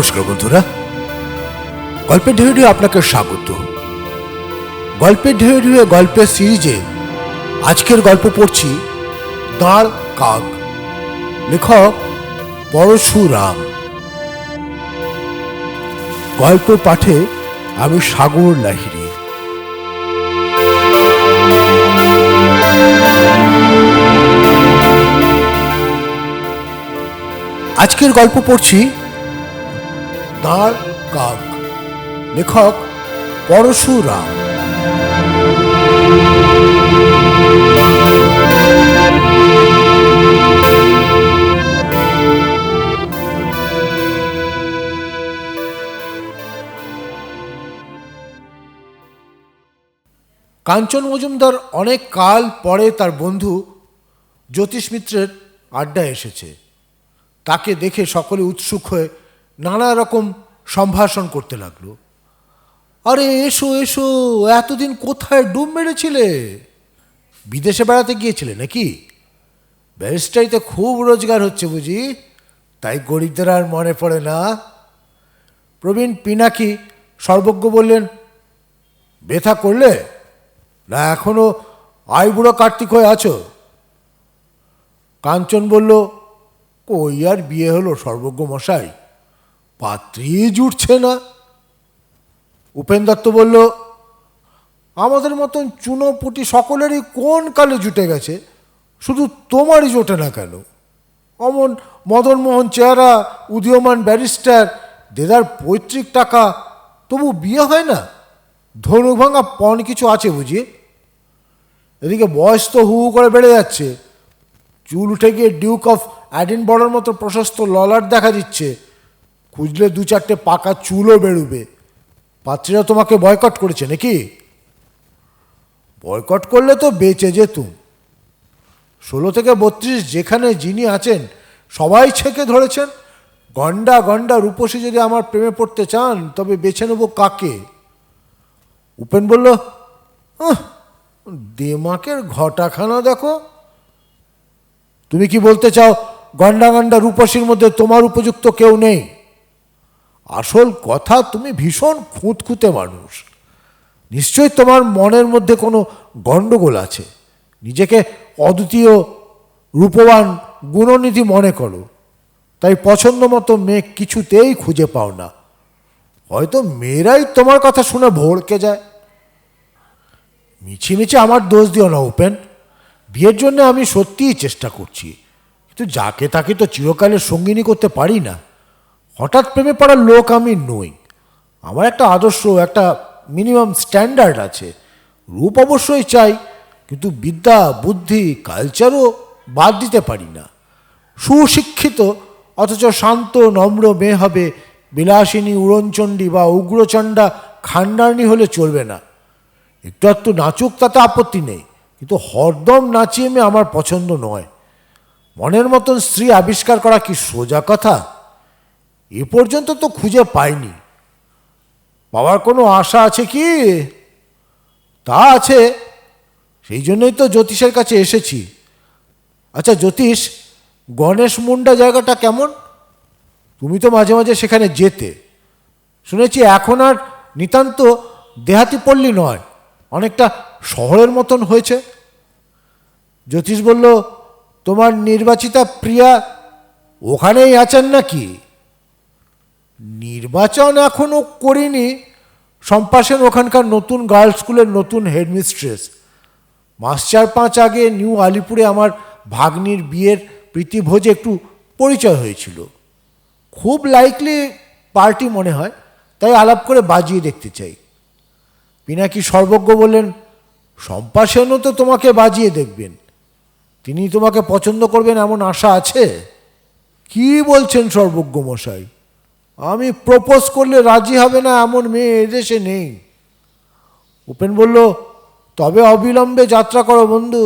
নমস্কার বন্ধুরা। গল্পের ঢেউ ঢেউ আপনাকে স্বাগত। গল্পের ঢেউ ঢেউ গল্পের সিরিজে আজকের গল্প পড়ছি দাঁড় কাক। লেখক পরশুরাম। গল্প পাঠে আমি সাগর লাহিড়ী। আজকের গল্প পড়ছি দাঁড় কাক। লেখক পরশুরাম। কাঞ্চন মজুমদার অনেক কাল পরে তার বন্ধু জ্যোতিষ মিত্রের আড্ডায় এসেছে। তাকে দেখে সকলে উৎসুক হয়ে নানা রকম সম্ভাষণ করতে লাগল। আরে এসো এসো, এতদিন কোথায় ডুব মেরেছিলে? বিদেশে বেড়াতে গিয়েছিলে নাকি? ব্যারিস্টারিতে খুব রোজগার হচ্ছে বুঝি, তাই গরিবদের আর মনে পড়ে না। প্রবীণ পিনাকি সর্বজ্ঞ বললেন বেথা করলে? না, এখনও আইবুড়ো কার্তিক হয়ে আছো? কাঞ্চন বলল, কই আর বিয়ে হলো সর্বজ্ঞ মশাই? পাত্রী জুটছে না। উপেন দত্ত বলল, আমাদের মতন চুনোপুটি সকলেরই কোন কালে জুটে গেছে? শুধু তোমারই জোটে না কেন? অমন মদনমোহন চেহারা, উদীয়মান ব্যারিস্টার, দেদার পৈতৃক টাকা, তবু বিয়ে হয় না? ধনু ভাঙা পণ কিছু আছে বুঝি? এদিকে বয়স তো হু হু করে বেড়ে যাচ্ছে। চুল উঠে গিয়ে ডিউক অফ অ্যাডিন বড়োর মতো প্রশস্ত ললাট দেখা দিচ্ছে। খুঁজলে দু চারটে পাকা চুলও বেরোবে। পাত্রীরা তোমাকে বয়কট করেছে নাকি? বয়কট করলে তো বেঁচে যেতুম। ষোলো থেকে বত্রিশ যেখানে যিনি আছেন সবাই ছেকে ধরেছেন। গন্ডা গন্ডা রূপসী যদি আমার প্রেমে পড়তে চান তবে বেছে নেব কাকে? উপেন বলল "আহ, দেমাকের ঘটাখানা দেখো। তুমি কি বলতে চাও গন্ডা গন্ডা রূপসীর মধ্যে তোমার উপযুক্ত কেউ নেই? আসল কথা, তুমি ভীষণ খুঁতখুঁতে মানুষ। নিশ্চয়ই তোমার মনের মধ্যে কোনো গণ্ডগোল আছে। নিজেকে অদ্বিতীয় রূপবান গুণনিধি মনে করো। তাই পছন্দ মতো মেয়ে কিছুতেই খুঁজে পাও না। হয়তো মেয়েরাই তোমার কথা শুনে ভড়কে যায়। মিছি মিছি আমার দোষ দিও না, উপেন। বিয়ের জন্য আমি সত্যিই চেষ্টা করছি। কিন্তু যাকে তাকে তো চিরকালের সঙ্গিনী করতে পারি না। হঠাৎ প্রেমে পড়ার লোক আমি নই। আমার একটা আদর্শ, একটা মিনিমাম স্ট্যান্ডার্ড আছে। রূপ অবশ্যই চাই, কিন্তু বিদ্যা, বুদ্ধি কালচারও বাদ দিতে পারি না। সুশিক্ষিত, অথচ শান্ত, নম্র মেয়ে হবে, বিলাসিনী, উড়নচণ্ডী বা উগ্রচণ্ডা খান্ডারনি হলে চলবে না। একটু একটু নাচুক তাতে আপত্তি নেই, কিন্তু হরদম নাচিয়ে মেয়ে আমার পছন্দ নয়। মনের মতন স্ত্রী আবিষ্কার করা কি সোজা কথা? এ পর্যন্ত তো খুঁজে পাইনি। পাওয়ার কোনো আশা আছে কি? তা আছে। সেই জন্যই তো জ্যোতিষের কাছে এসেছি। আচ্ছা জ্যোতিষ, গণেশ মুন্ডা জায়গাটা কেমন? তুমি তো মাঝে মাঝে সেখানে যেতে। শুনেছি এখন আর নিতান্ত দেহাতি পল্লী নয়, অনেকটা শহরের মতন হয়েছে। জ্যোতিষ বলল, তোমার নির্বাচিতা প্রিয়া ওখানেই আছেন নাকি? নির্বাচন এখনও করিনি। সম্পাসেন ওখানকার নতুন গার্লস স্কুলের নতুন হেডমিস্ট্রেস মাস চার পাঁচ আগে নিউ আলিপুরে আমার ভাগ্নির বিয়ের প্রীতিভোজে একটু পরিচয় হয়েছিল। খুব লাইকলি পার্টি মনে হয়, তাই আলাপ করে বাজিয়ে দেখতে চাই। পিনাকি সর্বজ্ঞ বললেন সম্পাসেনও তো তোমাকে বাজিয়ে দেখবেন। তিনি তোমাকে পছন্দ করবেন এমন আশা আছে? কি বলছেন সর্বজ্ঞ মশাই? আমি প্রপোজ করলে রাজি হবে না, এমন মেয়ে এদেশে নেই। উপেন বলল, তবে অবিলম্বে যাত্রা করো বন্ধু।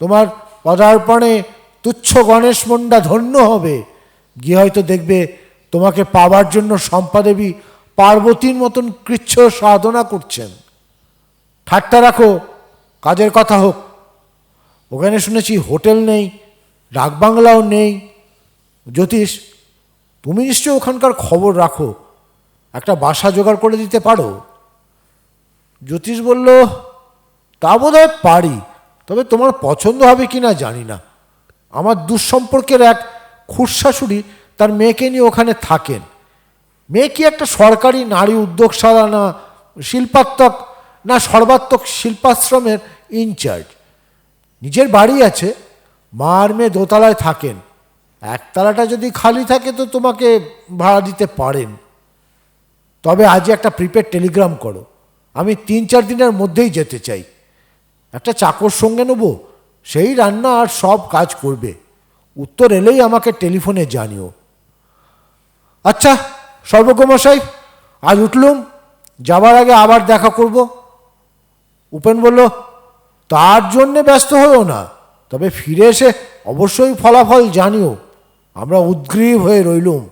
তোমার পদার্পণে তুচ্ছ গণেশ মন্ডা ধন্য হবে। গিয়ে হয়তো দেখবে তোমাকে পাবার জন্য সম্পাদেবী পার্বতীর মতন কৃচ্ছ সাধনা করছেন। ঠাট্টা রাখো, কাজের কথা হোক। ওখানে শুনেছি হোটেল নেই ডাকবাংলাও নেই। জ্যোতিষ তুমি নিশ্চয়ই ওখানকার খবর রাখো। একটা বাসা জোগাড় করে দিতে পারো। জ্যোতিষ বলল, তা বোধহয় পারি, তবে তোমার পছন্দ হবে কি না জানি না। আমার দুঃসম্পর্কের এক খুশাশুড়ি তার মেয়েকে নিয়ে ওখানে থাকেন। মেয়ে কি একটা সরকারি নারী উদ্যোগশালা না শিল্পাত্মক না সর্বাত্মক শিল্পাশ্রমের ইনচার্জ? নিজের বাড়ি আছে মা আর মেয়ে দোতলায় থাকেন। একতলাটা যদি খালি থাকে তো তোমাকে ভাড়া দিতে পারেন। তবে আজই একটা প্রিপেড টেলিগ্রাম করো। আমি তিন চার দিনের মধ্যেই যেতে চাই। একটা চাকর সঙ্গে নেব, সেই রান্না আর সব কাজ করবে। উত্তর এলেই আমাকে টেলিফোনে জানিও। আচ্ছা সর্বজ্ঞমশাই, আজ উঠলুম। যাবার আগে আবার দেখা করব। উপেন বলল, তার জন্যে ব্যস্ত হয়েও না। তবে ফিরে এসে অবশ্যই ফলাফল জানিও। আমরা উদ্গ্রীব হয়ে রইলুম।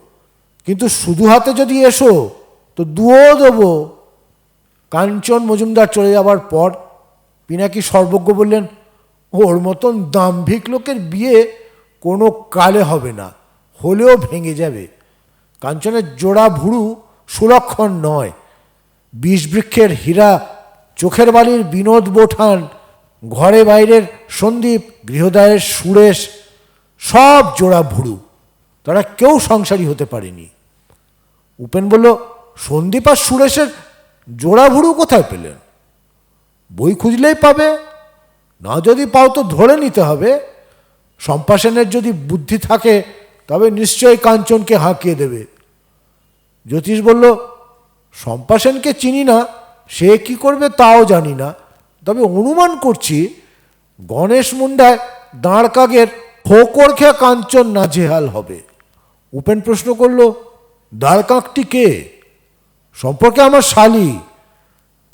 কিন্তু শুধু হাতে যদি এসো, তো দুও দেবো। কাঞ্চন মজুমদার চলে যাবার পর পিনাকি সর্বজ্ঞ বললেন, ওর মতন দাম্ভিক লোকের বিয়ে কোনো কালে হবে না, হলেও ভেঙে যাবে। কাঞ্চনের জোড়া ভুরু সুলক্ষণ নয়। বিষ বৃক্ষের হীরা, চোখের বালির বিনোদ বোঠান, ঘরে বাইরের সন্দীপ গৃহদায়ের সুরেশ, সব জোড়া ভুরু। তারা কেউ সংসারী হতে পারেনি। উপেন বলল, সন্দীপ আর সুরেশের জোড়া ভুরু কোথায় পেলেন? বই খুঁজলেই পাবে। না যদি পাও তো ধরে নিতে হবে। সম্পাসনের যদি বুদ্ধি থাকে, তবে নিশ্চয়ই কাঞ্চনকে হাঁকিয়ে দেবে। জ্যোতিষ বলল সম্পাসনকে চিনি না, সে কি করবে তাও জানি না। তবে অনুমান করছি, গণেশ মুন্ডায় দাঁড় কাকের ফোকর খেয়া কাঞ্চন নাজেহাল হবে। উপেন প্রশ্ন করল দাঁড় কাকটি কে? সম্পর্কে আমার শালি।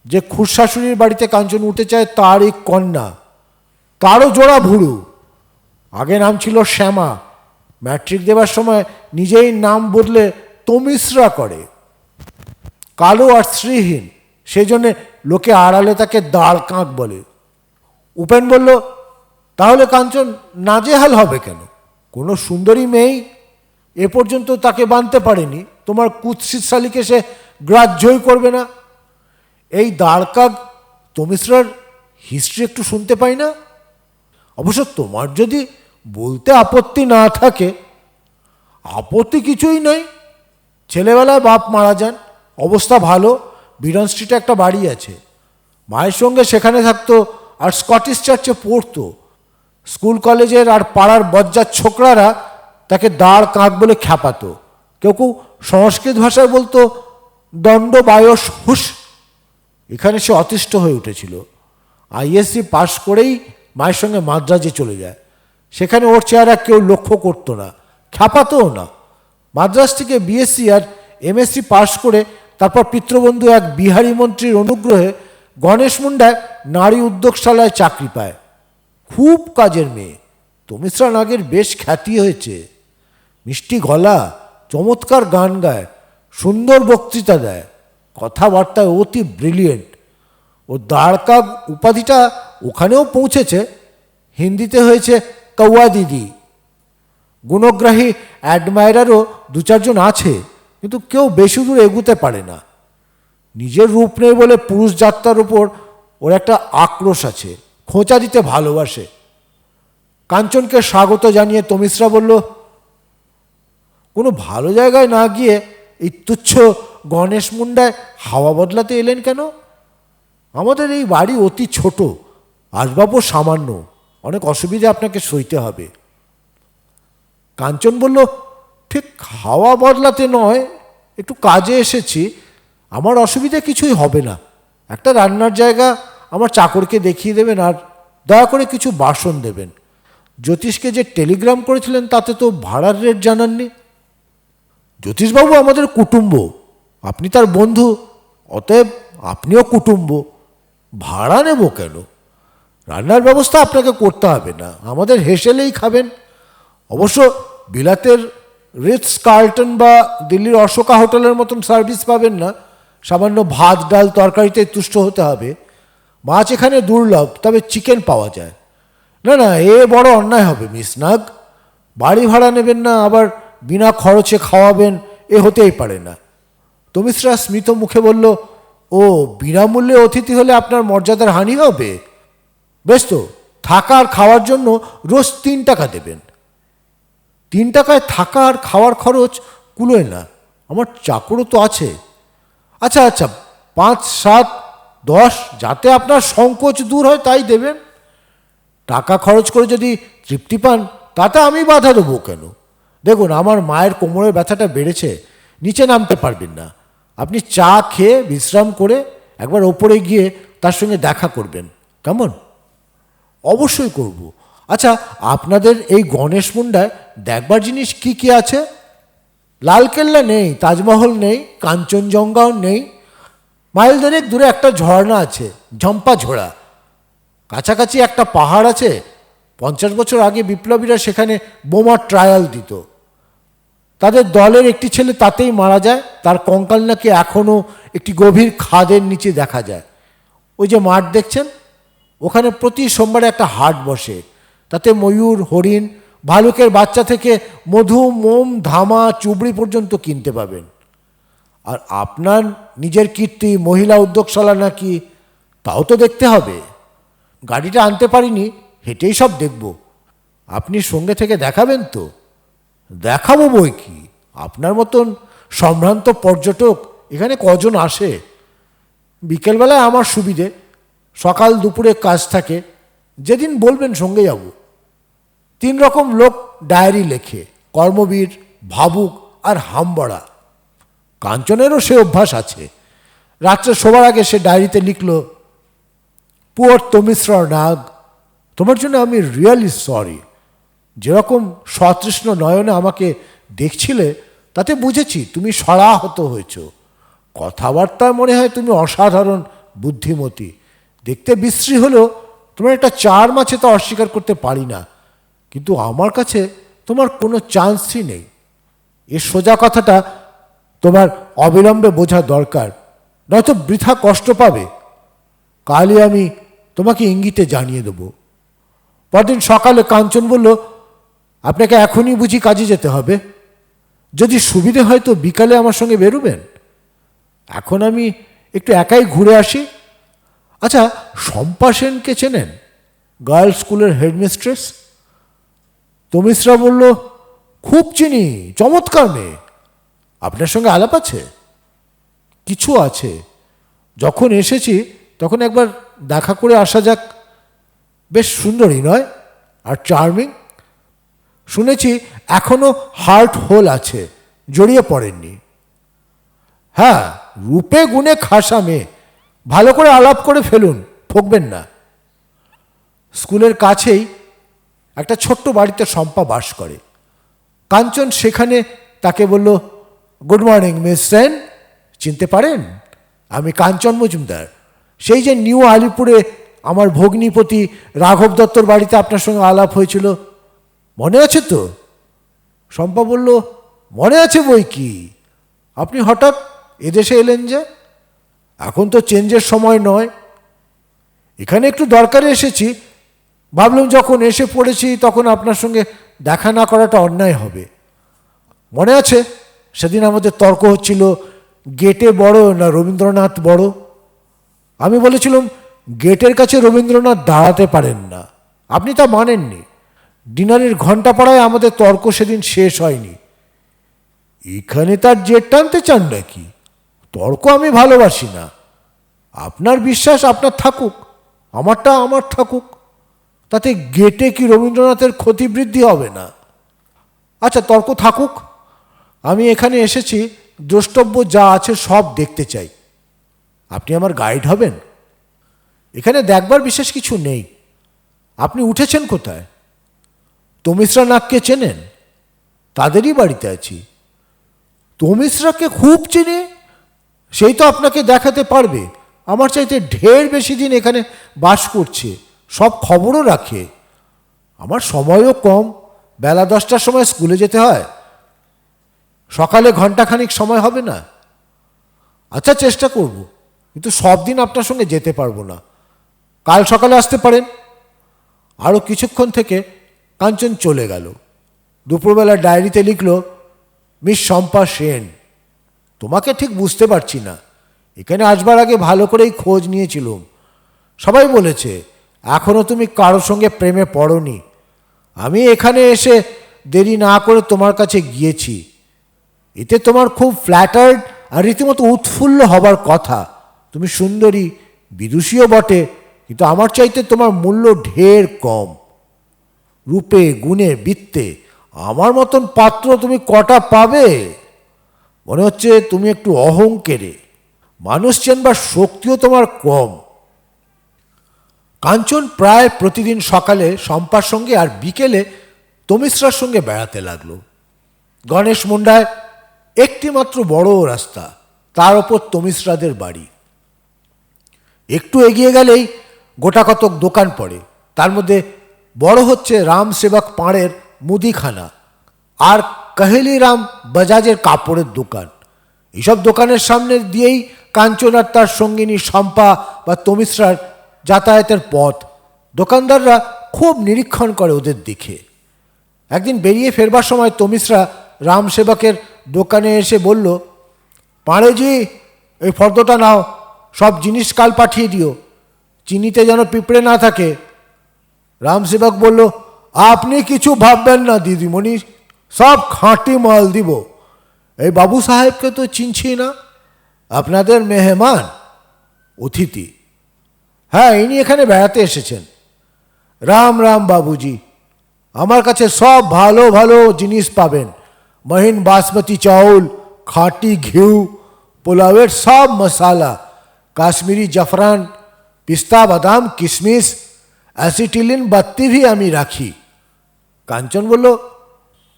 যে খুশাশুড়ির বাড়িতে কাঞ্চন উঠে চায় তার তারই কন্যা। তারও জোড়া ভুরু। আগে নাম ছিল শ্যামা। ম্যাট্রিক দেবার সময় নিজেই নাম বদলে তমিশ্রা করে। কালো আর শ্রীহীন সেই জন্যে লোকে আড়ালে তাকে দাঁড় কাঁক বলে। উপেন বলল, তাহলে কাঞ্চন নাজেহাল হবে কেন? কোনো সুন্দরী মেয়েই এ পর্যন্ত তাকে বানতে পারেনি। তোমার কুৎসিত শালিকে সে গ্রাহ্যই করবে না। এই দ্বারকাগ তমিশ্রার হিস্ট্রি একটু শুনতে পাই না? অবশ্য তোমার যদি বলতে আপত্তি না থাকে, আপত্তি কিছুই নেই ছেলেবেলায় বাপ মারা যান, অবস্থা ভালো, বিডন স্ট্রিটে একটা বাড়ি আছে। মায়ের সঙ্গে সেখানে থাকতো আর স্কটিশ চার্চে পড়তো। স্কুল কলেজের আর পাড়ার বজ্জার ছোকরারা তাকে দাঁড় কাঁধ বলে খ্যাপাতো। কেউ কেউ সংস্কৃত ভাষায় বলতো দণ্ড বায়স হুস এখানে সে অতিষ্ঠ হয়ে উঠেছিল। আইএসসি পাশ করেই মায়ের সঙ্গে মাদ্রাজে চলে যায়। সেখানে ওর চেহারা কেউ লক্ষ্য করতো না, খ্যাপাতও না। মাদ্রাজ থেকে বিএসসি আর এমএসসি পাশ করে তারপর পিতৃবন্ধু এক বিহারী মন্ত্রীর অনুগ্রহে গণেশ মুন্ডায় নারী উদ্যোগশালায় চাকরি পায়। খুব কাজের মেয়ে। তমিশ্রা নাগের বেশ খ্যাতি হয়েছে। মিষ্টি গলা, চমৎকার গান গায়, সুন্দর বক্তৃতা দেয়, কথাবার্তায় অতি ব্রিলিয়েন্ট ও দ্বারকা উপাধিটা ওখানেও পৌঁছেছে, হিন্দিতে হয়েছে কৌয়া দিদি। গুণগ্রাহী অ্যাডমায়ারারও দু চারজন আছে, কিন্তু কেউ বেশি দূর এগুতে পারে না। নিজের রূপ নেই বলে পুরুষ যাত্রার উপর ওর একটা আক্রোশ আছে, খোঁচা দিতে ভালোবাসে। কাঞ্চনকে স্বাগত জানিয়ে তমিশ্রা বলল কোনো ভালো জায়গায় না গিয়ে এই তুচ্ছ গণেশ মুন্ডায় হাওয়া বদলাতে এলেন কেন? আমাদের এই বাড়ি অতি ছোট, আসবাবও সামান্য, অনেক অসুবিধা আপনাকে সইতে হবে। কাঞ্চন বলল, ঠিক হাওয়া বদলাতে নয়, একটু কাজে এসেছি, আমার অসুবিধা কিছুই হবে না। একটা রান্নার জায়গা আমার চাকরকে দেখিয়ে দেবেন আর দয়া করে কিছু বাসন দেবেন। জ্যোতিষকে যে টেলিগ্রাম করেছিলেন তাতে তো ভাড়ার রেট জানাননি। জ্যোতিষবাবু আমাদের কুটুম্ব। আপনি তার বন্ধু। অতএব আপনিও কুটুম্ব। ভাড়া নেব কেন? রান্নার ব্যবস্থা আপনাকে করতে হবে না। আমাদের হেসেলেই খাবেন। অবশ্য বিলাতের রিটস কার্লটন বা দিল্লির অশোকা হোটেলের মতন সার্ভিস পাবেন না। সামান্য ভাত, ডাল, তরকারিতে তুষ্ট হতে হবে। মাছ এখানে দুর্লভ, তবে চিকেন পাওয়া যায়। না না, এ বড় অন্যায় হবে, মিস নাগ। বাড়ি ভাড়া নেবেন না, আবার বিনা খরচে খাওয়াবেন, এ হতেই পারে না। তমিশ্রা স্মিত মুখে বলল, ও, বিনামূল্যে অতিথি হলে আপনার মর্যাদার হানি হবে? বেশ তো, থাকা আর খাওয়ার জন্য রোজ তিন টাকা দেবেন। তিন টাকায় থাকা আর খাওয়ার খরচ কুলোয় না, আমার চাকরও তো আছে। আচ্ছা আচ্ছা পাঁচ, সাত, দশ, যাতে আপনার সংকোচ দূর হয় তাই দেবেন। টাকা খরচ করে যদি তৃপ্তি পান, তাতে আমি বাধা দেবো কেন? দেখুন, আমার মায়ের কোমরের ব্যথাটা বেড়েছে, নিচে নামতে পারবেন না। আপনি চা খেয়ে বিশ্রাম করে একবার ওপরে গিয়ে তার সঙ্গে দেখা করবেন। কেমন? অবশ্যই করব। আচ্ছা আপনাদের এই গণেশ মুন্ডায় দেখবার জিনিস কি কি আছে? লালকেল্লা নেই, তাজমহল নেই, কাঞ্চনজঙ্ঘাও নেই। মাইল দেড়েক দূরে একটা ঝর্ণা আছে, ঝম্পা ঝোড়া। কাছাকাছি একটা পাহাড় আছে, পঞ্চাশ বছর আগে বিপ্লবীরা সেখানে বোমার ট্রায়াল দিত। তাদের দলের একটি ছেলে তাতেই মারা যায়, তার কঙ্কাল নাকি এখনও একটি গভীর খাদের নিচে দেখা যায়। ওই যে মাঠ দেখছেন? ওখানে প্রতি সোমবারে একটা হাট বসে। তাতে ময়ূর, হরিণ, ভালুকের বাচ্চা থেকে মধু, মোম, ধামা, চুবড়ি পর্যন্ত কিনতে পাবেন। আর আপনার নিজের কীর্তি, মহিলা উদ্যোগশালা নাকি, তাও তো দেখতে হবে। গাড়িটা আনতে পারিনি, হেঁটেই সব দেখব। আপনি সঙ্গে থেকে দেখাবেন তো? দেখাবো বই কি? আপনার মতন সম্ভ্রান্ত পর্যটক এখানে কজন আসে? বিকেলবেলায় আমার সুবিধে, সকাল দুপুরে কাজ থাকে, যেদিন বলবেন সঙ্গে যাব। তিন রকম লোক ডায়েরি লেখে, কর্মবীর, ভাবুক আর হামবড়া। কাঞ্চনেরও সে অভ্যাস আছে। রাত্রে শোবার আগে সে ডায়েরিতে লিখল পুয়ার তমিশ্র নাগ, তোমার জন্য আমি রিয়েলি সরি যেরকম সতৃষ্ণ নয়নে আমাকে দেখছিলে, তাতে বুঝেছি তুমি সরাহত হয়েছ। কথাবার্তায় মনে হয় তুমি অসাধারণ বুদ্ধিমতী। দেখতে বিশ্রী হলেও তোমার একটা চার মাছে তো অস্বীকার করতে পারি না। কিন্তু আমার কাছে তোমার কোনো চান্সই নেই। এ সোজা কথাটা তোমার অবিলম্বে বোঝা দরকার, নয়তো বৃথা কষ্ট পাবে। কালই আমি তোমাকে ইঙ্গিতে জানিয়ে দেবো। পরদিন সকালে কাঞ্চন বলল আপনাকে এখনই বুঝি কাজে যেতে হবে। যদি সুবিধে হয় তো বিকালে আমার সঙ্গে বেরোবেন। এখন আমি একটু একাই ঘুরে আসি। আচ্ছা শম্পা সেনকে চেনেন? গার্লস স্কুলের হেডমিস্ট্রেস? তমিশ্রা বলল, খুব চিনি, চমৎকার মেয়ে। আপনার সঙ্গে আলাপ আছে? কিছু আছে। যখন এসেছি, তখন একবার দেখা করে আসা যাক। বেশ সুন্দরী, নয়? আর চার্মিং শুনেছি এখনও হার্ট হোল আছে, জড়িয়ে পড়েননি। হ্যাঁ রূপে গুণে খাসা মেয়ে, ভালো করে আলাপ করে ফেলুন, ঠকবেন না। স্কুলের কাছেই একটা ছোট্ট বাড়িতে শম্পা বাস করে। কাঞ্চন সেখানে তাকে বলল, গুড মর্নিং, মিস সেন, চিনতে পারেন? আমি কাঞ্চন মজুমদার। সেই যে নিউ আলিপুরে আমার ভগ্নিপতি রাঘব দত্তর বাড়িতে আপনার সঙ্গে আলাপ হয়েছিল মনে আছে তো? শম্পা বলল, মনে আছে বই কি? আপনি হঠাৎ এদেশে এলেন যে? এখন তো চেঞ্জের সময় নয়। এখানে একটু দরকারে এসেছি। ভাবলাম যখন এসে পড়েছি তখন আপনার সঙ্গে দেখা না করাটা অন্যায় হবে। মনে আছে? সেদিন আমাদের তর্ক হচ্ছিল, গেটে বড় না রবীন্দ্রনাথ বড়? আমি বলেছিলাম, গেটের কাছে রবীন্দ্রনাথ দাঁড়াতে পারেন না। আপনি তা মানেননি। ডিনারের ঘণ্টা পড়ায় আমাদের তর্ক সেদিন শেষ হয়নি। এখানে তার জেট টানতে চান নাকি? তর্ক আমি ভালোবাসি না। আপনার বিশ্বাস আপনার থাকুক, আমারটা আমার থাকুক। তাতে গেটে কি রবীন্দ্রনাথের ক্ষতি বৃদ্ধি হবে না? আচ্ছা তর্ক থাকুক। আমি এখানে এসেছি, দ্রষ্টব্য যা আছে সব দেখতে চাই। আপনি আমার গাইড হবেন? এখানে দেখবার বিশেষ কিছু নেই। আপনি উঠেছেন কোথায়? তমিশ্রা নাককে চেনেন? তাদেরই বাড়িতে আছি। তমিশ্রাকে খুব চেনে? সেই তো আপনাকে দেখাতে পারবে। আমার চাইতে ঢের বেশি দিন এখানে বাস করছে, সব খবরও রাখে। আমার সময়ও কম, বেলা দশটার সময় স্কুলে যেতে হয়। সকালে ঘন্টাখানিক সময় হবে না? আচ্ছা চেষ্টা করব, কিন্তু সব দিন আপনার সঙ্গে যেতে পারব না। কাল সকালে আসতে পারেন। আরও কিছুক্ষণ থেকে কাঞ্চন চলে গেল। দুপুরবেলা ডায়েরিতে লিখল, মিস শম্পা সেন, তোমাকে ঠিক বুঝতে পারছি না। এখানে আসবার আগে ভালো করেই খোঁজ নিয়েছিলুম। সবাই বলেছে এখনও তুমি কারোর সঙ্গে প্রেমে পড়নি। আমি এখানে এসে দেরি না করে তোমার কাছে গিয়েছি। এতে তোমার খুব ফ্ল্যাটার্ড আর রীতিমতো উৎফুল্ল হবার কথা। তুমি সুন্দরী, বিদুষীও বটে, কিন্তু আমার চাইতে তোমার মূল্য ঢের কম। রূপে, গুণে, বৃত্তে। আমার মতন পাত্র তুমি কটা পাবে? মনে হচ্ছে তুমি একটু অহংকেরে। মানুষ চেনবার শক্তিও তোমার কম। কাঞ্চন প্রায় প্রতিদিন সকালে শম্পার সঙ্গে আর বিকেলে তমিশ্রার সঙ্গে বেড়াতে লাগল। গণেশ মুন্ডায় একটি মাত্র বড় রাস্তা, তার ওপর তমিশ্রাদের বাড়ি। একটু এগিয়ে গেলেই গোটা কতক দোকান পড়ে, তার মধ্যে বড় হচ্ছে রাম সেবক পাড়ের মুদিখানা আর কাহেলিরাম বাজাজের কাপড়ের দোকান। এইসব দোকানের সামনে দিয়েই কাঞ্চন আর তার সঙ্গিনী শম্পা বা তমিশ্রার যাতায়াতের পথ। দোকানদাররা খুব নিরীক্ষণ করে ওদের দিকে একদিন বেরিয়ে ফেরবার সময় তমিশ্রা রাম সেবকের দোকানে এসে বলল, পাঁড়েজি, এই ফর্দটা নাও, সব জিনিস কাল পাঠিয়ে দিও। চিনিতে যেন পিঁপড়ে না থাকে রামসেবক বলল, আপনি কিছু ভাববেন না, দিদিমণি, সব খাঁটি মাল দিব। এই বাবু সাহেবকে তো চিনছি না। আপনাদের মেহমান, অতিথি। হ্যাঁ ইনি এখানে বেড়াতে এসেছেন। রাম রাম বাবুজি, আমার কাছে সব ভালো ভালো জিনিস পাবেন। মহিন বাসমতি চাউল, খাঁটি ঘিউ, পোলাওয়ের সব মশালা, কাশ্মীরি জাফরান, পিস্তা বাদাম, কিশমিশ অ্যাসিটিলিন বাত্তি ভি আমি রাখি। কাঞ্চন বলল,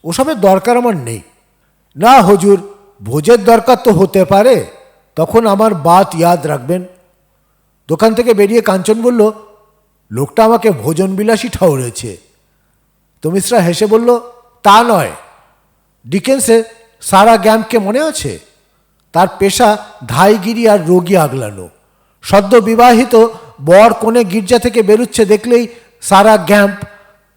ওসবের দরকার আমার নেই। না, হুজুর, ভোজের দরকার তো হতে পারে। তখন আমার বাত ইয়াদ রাখবেন। দোকান থেকে বেরিয়ে কাঞ্চন বলল, লোকটা আমাকে ভোজন বিলাসী ঠাউরেছে তমিশ্রা হেসে বলল, তা নয়। ডিকেন্সে সারা গ্যাম্পকে মনে আছে? তার পেশা ধাইগিরি আর রোগী আগলানো। সদ্য বিবাহিত বর কোণে গির্জা থেকে বেরুচ্ছে দেখলেই সারা গ্যাম্প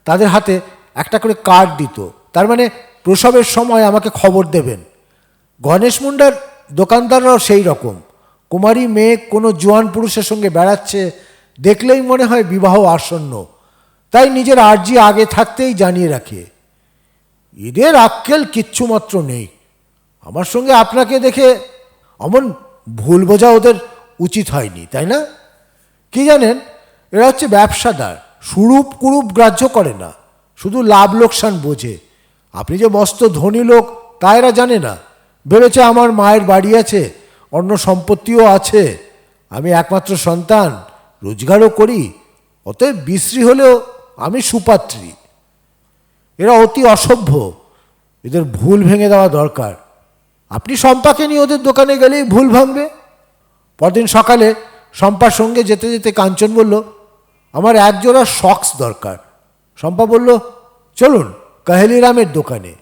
তাদের হাতে একটা করে কার্ড দিত। তার মানে প্রসবের সময় আমাকে খবর দেবেন। গণেশ মুন্ডার দোকানদাররাও সেই রকম। কুমারী মেয়ে কোনো জোয়ান পুরুষের সঙ্গে বেড়াচ্ছে দেখলেই মনে হয় বিবাহ আসন্ন। তাই নিজের আর্জি আগে থাকতেই জানিয়ে রাখে। এদের আক্কেল কিচ্ছু মাত্র নেই। আমার সঙ্গে আপনাকে দেখে অমন ভুল বোঝা ওদের উচিত হয়নি, তাই না? কি জানেন? এরা হচ্ছে ব্যবসাদার। সুরূপ কুরূপ গ্রাহ্য করে না। শুধু লাভ লোকসান বোঝে। আপনি যে মস্ত ধনী লোক, তা এরা জানে না। ভেবেছে আমার মায়ের বাড়ি আছে, অন্য সম্পত্তিও আছে। আমি একমাত্র সন্তান, রোজগারও করি, অতএব বিশ্রী হলেও আমি সুপাত্রী। এরা অতি অসভ্য। এদের ভুল ভেঙে দেওয়া দরকার। আপনি শম্পাকে নিয়ে ওদের দোকানে গেলেই ভুল ভাঙবে। পরদিন সকালে শম্পার সঙ্গে যেতে যেতে কাঞ্চন বলল, আমার একজোড়া শক্স দরকার। শম্পা বলল, চলুন কাহেলিরামের দোকানে।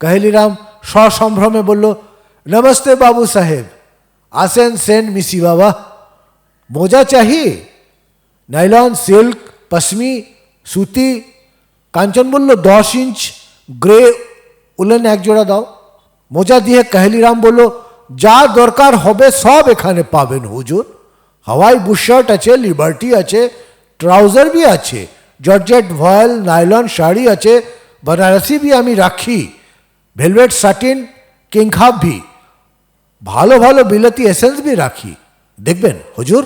কাহেলিরাম সসম্ভ্রমে বলল, নমস্তে বাবু সাহেব। আসেন, সেন, মিসি বাবা। মোজা চাহি? নাইলন, সিল্ক, পশমি, সুতি। কাঞ্চন বলল, দশ ইঞ্চ গ্রে উলেন এক জোড়া দাও। মোজা দিয়ে কাহেলিরাম বলল, যা দরকার হবে সব এখানে পাবেন, হুজুর। হাওয়াই বুশার্ট আছে, লিবার্টি আছে, ট্রাউজার বি আছে, জর্জেট ভয়েল, নাইলন শাড়ি আছে, বেনারসি বি আমি রাখি, ভেলভেট সাটিন কিংখাব ভি, ভালো ভালো বিলাতি এসেন্স বি রাখি। দেখবেন, হুজুর,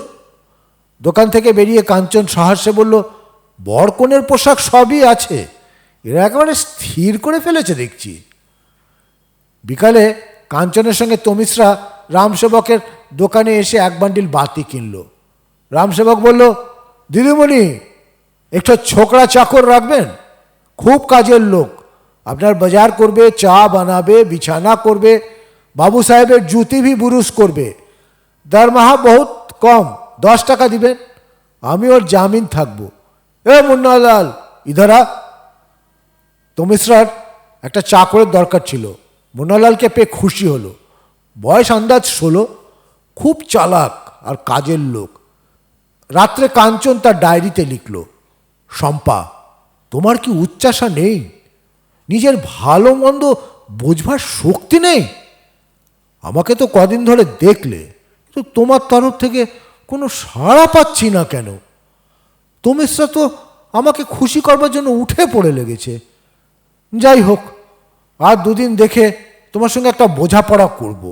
দোকান থেকে বেরিয়ে কাঞ্চন সহাস্যে বলল বরকনের পোশাক সবই আছে, এরা একেবারে স্থির করে ফেলেছে দেখছি। বিকালে কাঞ্চনের সঙ্গে তমিশ্রা রামসেবকের দোকানে এসে এক বান্ডিল বাতি কিনল। রামসেবক বলল, দিদিমণি, একটা ছোকরা চাকর রাখবেন? খুব কাজের লোক। আপনার বাজার করবে, চা বানাবে, বিছানা করবে, বাবু সাহেবের জুতি ভি বুরুষ করবে। দরমাহা বহুত কম, দশ টাকা দিবেন। আমি ওর জামিন থাকব। এ মুন্নালাল, ইধারা তমিশ্রার একটা চাকরের দরকার ছিল। মুন্নালালকে পেয়ে খুশি হলো। বয়স আন্দাজ ষোলো, খুব চালাক আর কাজের লোক। রাত্রে কাঞ্চন তার ডায়েরিতে লিখল, শম্পা, তোমার কি উচ্চাসা নেই? নিজের ভালো মন্দ বোঝবার শক্তি নেই? আমাকে তো কদিন ধরে দেখলে, কিন্তু তোমার তরফ থেকে কোনো সাড়া পাচ্ছি না কেন? তোমেশরা তো আমাকে খুশি করবার জন্য উঠে পড়ে লেগেছে। যাই হোক, আর দুদিন দেখে তোমার সঙ্গে একটা বোঝাপড়া করব।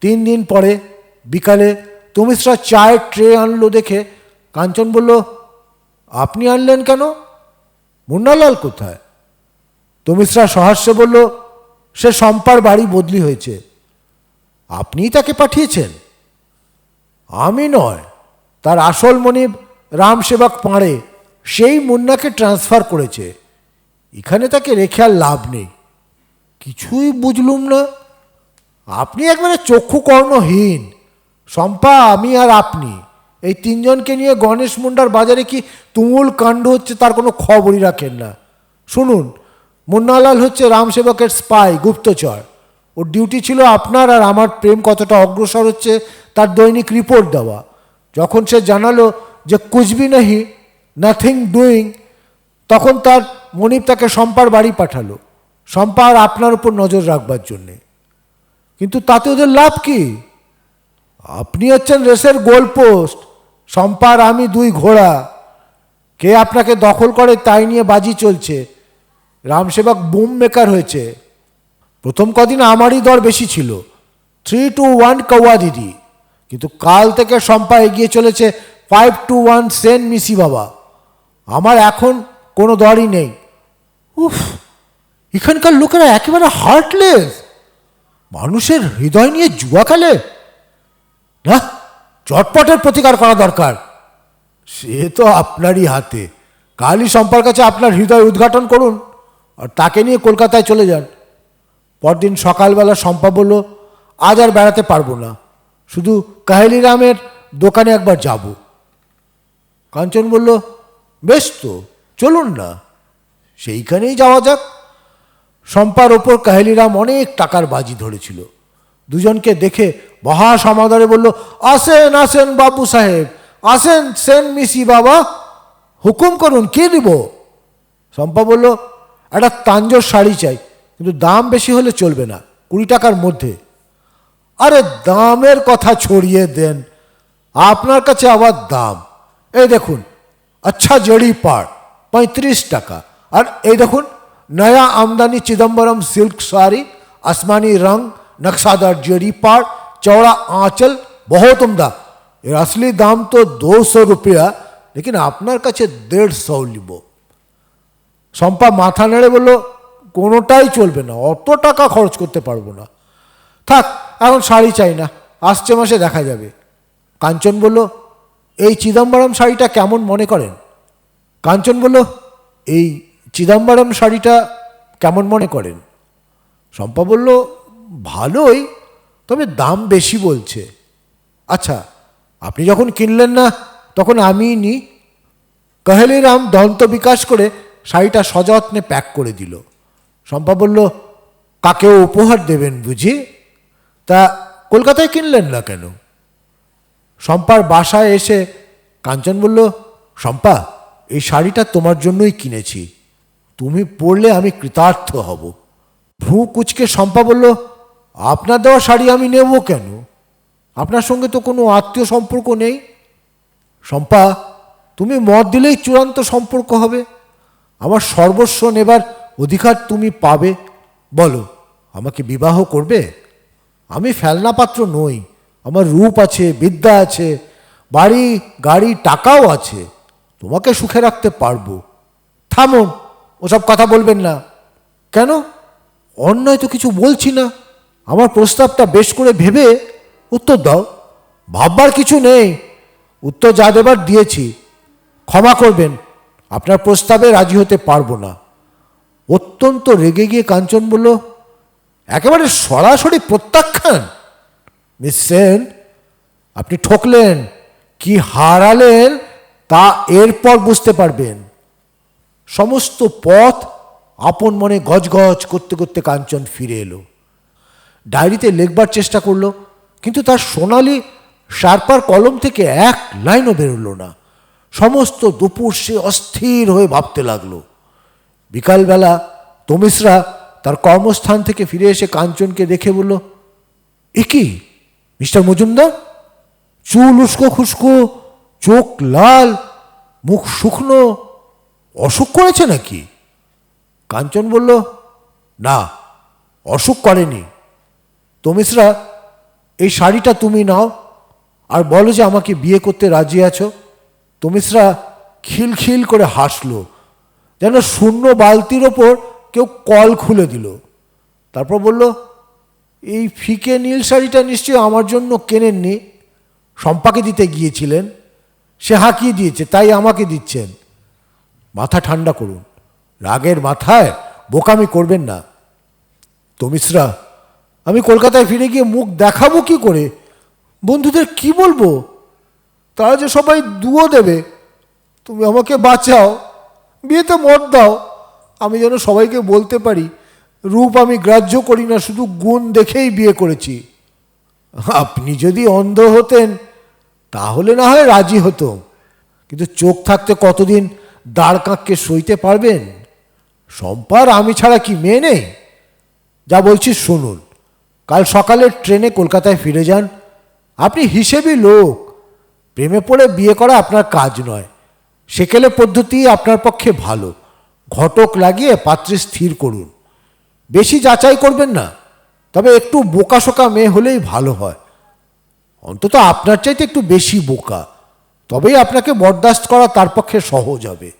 তিন দিন পরে বিকালে তুমিশ্রা চায়ের ট্রে আনলো দেখে কাঞ্চন বলল, আপনি আনলেন কেন? মুন্নালাল কোথায়? তুমিশ্রা সহাস্যে বলল, সে সম্পার বাড়ি বদলি হয়েছে। আপনিই তাকে পাঠিয়েছেন? আমি নয়, তার আসল মনিব রামসেবক পাঁড়ে, সেই মুন্নাকে ট্রান্সফার করেছে। এখানে তাকে রেখে আর লাভ নেই। কিছুই বুঝলুম না। আপনি একবারে চক্ষু কর্ণহীন। শম্পা, আমি আর আপনি। এই তিনজনকে নিয়ে গণেশ মুন্ডার বাজারে কি তুমুল কাণ্ড হচ্ছে তার কোনো খবরই রাখেন না। শুনুন, মুন্নালাল হচ্ছে রামসেবকের স্পাই, গুপ্তচর। ওর ডিউটি ছিল আপনার আর আমার প্রেম কতটা অগ্রসর হচ্ছে তার দৈনিক রিপোর্ট দেওয়া। যখন সে জানালো যে কুচবি নাহি, নাথিং ডুইং, তখন তার মনিব তাকে শম্পার বাড়ি পাঠালো। শম্পা আর আপনার উপর নজর রাখবার জন্যে। কিন্তু তাতে ওদের লাভ কি? আপনি হচ্ছেন রেসের গোল পোস্ট শম্পার আমি দুই ঘোড়া। কে আপনাকে দখল করে তাই নিয়ে বাজি চলছে? রামসেবক বুম মেকার হয়েছে। প্রথম কদিন আমারই দর বেশি ছিল। থ্রি টু ওয়ান কৌয়া দিদি। কিন্তু কাল থেকে সম্পা এগিয়ে চলেছে ফাইভ টু ওয়ান সেন মিসি বাবা। আমার এখন কোনো দরই নেই। উফ, এখানকার লোকেরা একেবারে হার্টলেস মানুষের হৃদয় নিয়ে জুয়া খেলে? না, চটপটের প্রতিকার করা দরকার। সে তো আপনারই হাতে। কালই সম্পার কাছে আপনার হৃদয় উদ্ঘাটন করুন আর তাকে নিয়ে কলকাতায় চলে যান। পরদিন সকালবেলা শম্পা বলল, আজ আর বেড়াতে পারব না। শুধু কাহেলিরামের দোকানে একবার যাব। কাঞ্চন বলল, বেশ তো, চলুন না। সেইখানেই যাওয়া যাক। শম্পার ওপর কাহেলিরাম অনেক টাকার বাজি ধরেছিল। দুজনকে দেখে মহা সমাদরে বলল, আসেন আসেন বাবু সাহেব, আসেন, সেন মিসি বাবা, হুকুম করুন, কে দিব? শম্পা বলল, একটা তাঞ্জোর শাড়ি চাই, কিন্তু দাম বেশি হলে চলবে না, কুড়ি টাকার মধ্যে। আরে, দামের কথা ছড়িয়ে দেন, আপনার কাছে আবার দাম। এই দেখুন আচ্ছা জড়ি পাড়, পঁয়ত্রিশ টাকা, আর এই দেখুন নয়া আমদানি চিদম্বরম সিল্ক শাড়ি আসমানি রং নকশাদার জড়ি পাড় चौड़ा आंचल बहुत उमदा এর আসলি দাম তো দুশো রুপিয়া লেকিন আপনার কাছে দেড়শো নিব শম্পা মাথা নেড়ে বলল কোনোটাই চলবে না অত টাকা খরচ করতে পারবো না থাক এখন শাড়ি চাই না আসছে মাসে দেখা যাবে কাঞ্চন বলল এই চিদম্বরম শাড়িটা কেমন মনে করেন কাঞ্চন বলল এই চিদম্বরম শাড়িটা কেমন মনে করেন? শম্পা বলল, ভালোই, তবে দাম বেশি বলছে। আচ্ছা আপনি যখন কিনলেন না, তখন আমিই নিই কাহেলিরাম দন্ত বিকাশ করে শাড়িটা সযত্নে প্যাক করে দিল। শম্পা বলল, কাকেও উপহার দেবেন বুঝি? তা কলকাতায় কিনলেন না কেন? শম্পার বাসায় এসে কাঞ্চন বলল, শম্পা, এই শাড়িটা তোমার জন্যই কিনেছি। তুমি পরলে আমি কৃতার্থ হব। ভ্রু কুচকে শম্পা বলল, আপনার দেওয়া শাড়ি আমি নেব কেন? আপনার সঙ্গে তো কোনো আত্মীয় সম্পর্ক নেই। শম্পা, তুমি মত দিলেই চূড়ান্ত সম্পর্ক হবে। আমার সর্বস্ব নেবার অধিকার তুমি পাবে। বলো, আমাকে বিবাহ করবে? আমি ফেলনা পাত্র নই। আমার রূপ আছে, বিদ্যা আছে, বাড়ি, গাড়ি, টাকাও আছে। তোমাকে সুখে রাখতে পারব। থামুন। ওসব কথা বলবেন না। কেন? অন্যায় তো কিছু বলছি না। আমার প্রস্তাবটা বেশ করে ভেবে উত্তর দাও। ভাববার কিছু নেই। উত্তর যা দেবার দিয়েছি। ক্ষমা করবেন। আপনার প্রস্তাবে রাজি হতে পারব না। অত্যন্ত রেগে গিয়ে কাঞ্চন বলল, একেবারে সরাসরি প্রত্যাখ্যান। মিস সেন, আপনি ঠকলেন। কি হারালেন তা এরপর বুঝতে পারবেন। সমস্ত পথ আপন মনে গজগজ করতে করতে কাঞ্চন ফিরে এলো। ডায়েরিতে লেখবার চেষ্টা করল, কিন্তু তার সোনালি শার্পার কলম থেকে এক লাইনও বেরোলো না। সমস্ত দুপুর সে অস্থির হয়ে ভাবতে লাগল। বিকালবেলা তমিসরা তার কর্মস্থান থেকে ফিরে এসে কাঞ্চনকে দেখে বলল, এ কি, মিস্টার মজুমদার? চুল উস্কো খুস্কো, চোখ লাল, মুখ শুকনো অসুখ করেছে নাকি? কাঞ্চন বলল, না, অসুখ করেনি। তো মিশ্রা, এই শাড়িটা তুমি নাও আর বলো যে আমাকে বিয়ে করতে রাজি আছো? তো মিশ্রা খিলখিল করে হাসলো, যেন শূন্য বালতির ওপর কেউ কল খুলে দিল। তারপর বলল, এই ফিকে নীল শাড়িটা নিশ্চয়ই আমার জন্য কেনেননি? শম্পাকে দিতে গিয়েছিলেন, সে হাঁকিয়ে দিয়েছে, তাই আমাকে দিচ্ছেন। মাথা ঠান্ডা করুন। রাগের মাথায় বোকামি করবেন না। তো মিশ্রা, আমি কলকাতায় ফিরে গিয়ে মুখ দেখাবো কি করে? বন্ধুদের কি বলব? তারা যে সবাই দুও দেবে, তুমি আমাকে বাঁচাও, বিয়েতে মত দাও, আমি যেন সবাইকে বলতে পারি, রূপ আমি গ্রাহ্য করি না, শুধু গুণ দেখেই বিয়ে করেছি। আপনি যদি অন্ধ হতেন, তাহলে না হয় রাজি হতো কিন্তু চোখ থাকতে কতদিন দাঁড় কাঁককে সইতে পারবেন? সম্পার আমি ছাড়া কি মেয়ে নেই? যা বলছি শুনুন। কাল সকালে ট্রেনে কলকাতায় ফিরে যান। আপনি হিসেবই লোক। প্রেমে পড়ে বিয়ে করা আপনার কাজ নয়। সেকেলে পদ্ধতি আপনার পক্ষে ভালো। ঘটক লাগিয়ে পাত্রে স্থির করুন। বেশি যাচাই করবেন না। তবে একটু বোকাশোকা মেয়ে হলেই ভালো হয়। অন্তত আপনার চাইতে একটু বেশি বোকা। তবেই আপনাকে বরদাস্ত করা তার পক্ষে সহজ হবে।